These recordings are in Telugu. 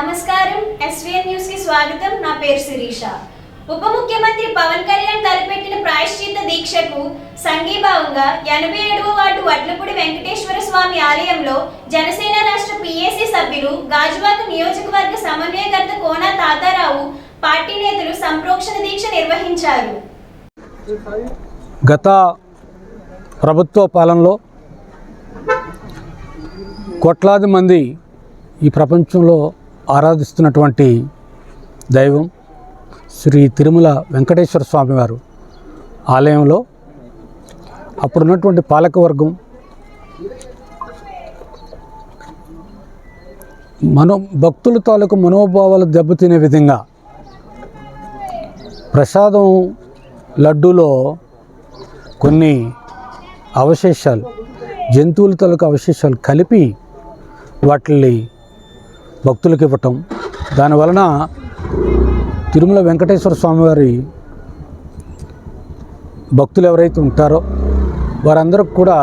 నమస్కారం. ఎస్వీఎన్ న్యూస్కి స్వాగతం. నా పేరు శిరీష. ఉప ముఖ్యమంత్రి పవన్ కళ్యాణ్ తలపెట్టిన ప్రాయశ్చిత్త దీక్షకు సంఘీభావంగా ఎనభై ఏడవ వార్డు వడ్లపూడి వెంకటేశ్వర స్వామి ఆలయంలో జనసేన రాష్ట్ర పిఏసీ సభ్యులు గాజువాక నియోజకవర్గ సమన్వయకర్త కోన తాతారావు పార్టీ నేతలు సంప్రోక్షణ దీక్ష నిర్వహించారు. గత ప్రభుత్వ పాలనలో కోట్లాది మంది ఈ ప్రపంచంలో ఆరాధిస్తున్నటువంటి దైవం శ్రీ తిరుమల వెంకటేశ్వర స్వామి వారు ఆలయంలో అప్పుడున్నటువంటి పాలకవర్గం మనో భక్తుల తాలూకు మనోభావాలు దెబ్బతినే విధంగా ప్రసాదం లడ్డూలో కొన్ని అవశేషాలు జంతువుల తాలూకు అవశేషాలు కలిపి వాటిని భక్తులకు ఇవ్వటం. దానివలన తిరుమల వెంకటేశ్వర స్వామివారి భక్తులు ఎవరైతే ఉంటారో వారందరికి కూడా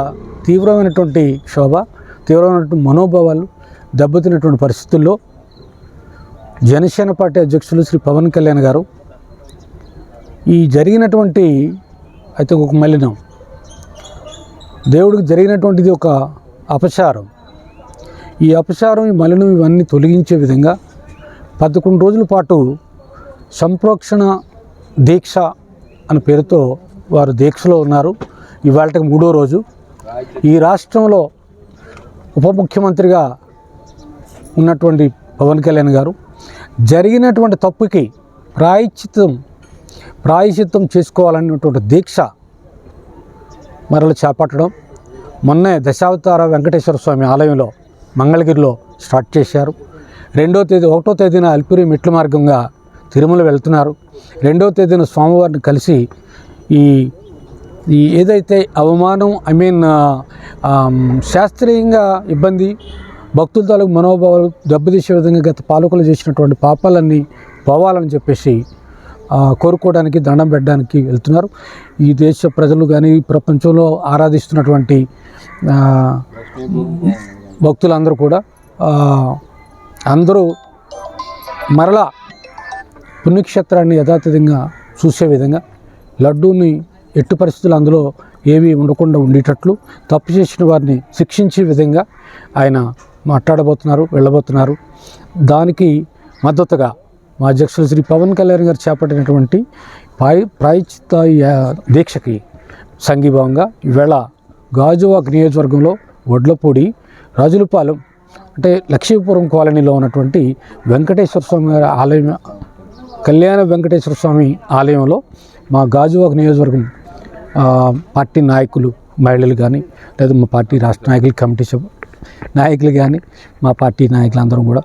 తీవ్రమైనటువంటి క్షోభ తీవ్రమైనటువంటి మనోభావాలు దెబ్బతినటువంటి పరిస్థితుల్లో జనసేన పార్టీ అధ్యక్షులు శ్రీ పవన్ కళ్యాణ్ గారు ఈ జరిగినటువంటి అయితే ఒక మలినం. దేవుడికి జరిగినటువంటిది ఒక అపచారం. ఈ అపచారం ఈ మలినం ఇవన్నీ తొలగించే విధంగా పదకొండు రోజుల పాటు సంప్రోక్షణ దీక్ష అనే పేరుతో వారు దీక్షలో ఉన్నారు. ఇవాళకి మూడో రోజు. ఈ రాష్ట్రంలో ఉప ముఖ్యమంత్రిగా ఉన్నటువంటి పవన్ కళ్యాణ్ గారు జరిగినటువంటి తప్పుకి ప్రాయశ్చిత్తం ప్రాయశ్చిత్తం చేసుకోవాలనేటువంటి దీక్ష మరల చేపట్టడం. మొన్నే దశావతార వెంకటేశ్వర స్వామి ఆలయంలో మంగళగిరిలో స్టార్ట్ చేశారు. రెండో తేదీ ఒకటో తేదీన అల్పిరి మెట్ల మార్గంగా తిరుమల వెళ్తున్నారు. రెండో తేదీన స్వామివారిని కలిసి ఈ ఈ ఏదైతే అవమానం ఐ మీన్ శాస్త్రీయంగా ఇబ్బంది భక్తుల తాలూకు మనోభావాలు దెబ్బతీసే విధంగా గత పాలకులు చేసినటువంటి పాపాలన్నీ పోవాలని చెప్పేసి కోరుకోవడానికి దండం పెట్టడానికి వెళ్తున్నారు. ఈ దేశ ప్రజలు కానీ ప్రపంచంలో ఆరాధిస్తున్నటువంటి భక్తులందరూ కూడా అందరూ మరలా పుణ్యక్షేత్రాన్ని యథాతథంగా చూసే విధంగా లడ్డూని ఎట్టు పరిస్థితులు అందులో ఏవి ఉండకుండా ఉండేటట్లు తప్పు చేసిన వారిని శిక్షించే విధంగా ఆయన మాట్లాడబోతున్నారు వెళ్ళబోతున్నారు. దానికి మద్దతుగా మా అధ్యక్షులు శ్రీ పవన్ కళ్యాణ్ గారు చేపట్టినటువంటి ప్రాయ ప్రాయచిత దీక్షకి సంఘీభావంగా ఈవేళ గాజువాక్ నియోజకవర్గంలో వడ్లపూడి రాజులపాలెం అంటే లక్ష్మీపురం కాలనీలో ఉన్నటువంటి వెంకటేశ్వర స్వామి గారి ఆలయం కళ్యాణ వెంకటేశ్వర స్వామి ఆలయంలో మా గాజువాక నియోజకవర్గం పార్టీ నాయకులు మహిళలు కానీ లేదా మా పార్టీ రాష్ట్ర నాయకులు కమిటీ నాయకులు కానీ మా పార్టీ నాయకులు అందరం కూడా